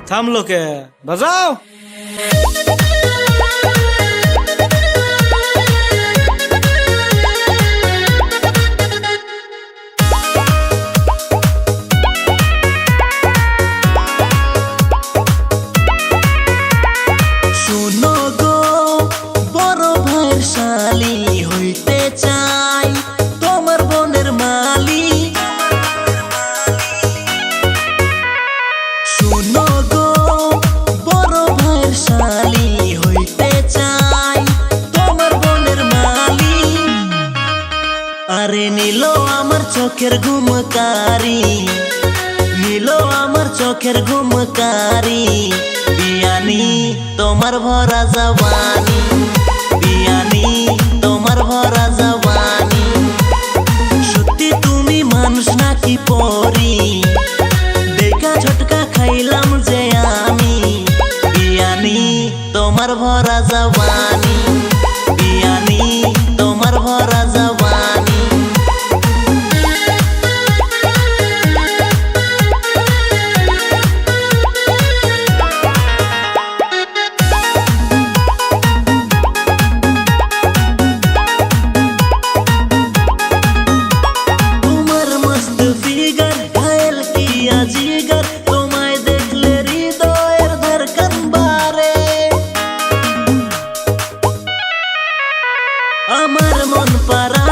थाम लो के। बजाओ। আরে নিল আমার চোখের ঘুমকারি। নিল আমার চোখের ঘুমকারি। বিয়ানি, তোমার ভরা জবানি। বিয়ানি, তোমার ভরা জবানি। সত্যি তুমি মানুষ নাকি পরি? দেখা ঝটকা খাইলাম যে আমি। বিয়ানি, তোমার ভরা জবানি। বিয়ানি, তোমার ভরা জবানি।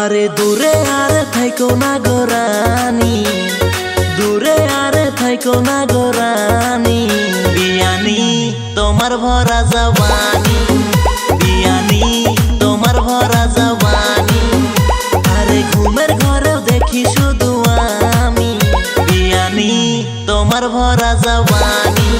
আরে দূরে আরে থাইকো না গোরানি দূরে আরে থাইকো না গোরানি বিয়ানি, তোমার ভরা জবানি। বিয়ানি, তোমার ভরা জবানি। আরে ঘুমের ঘরেও দেখি শুধু আমি। বিয়ানি, তোমার ভরা জবানি।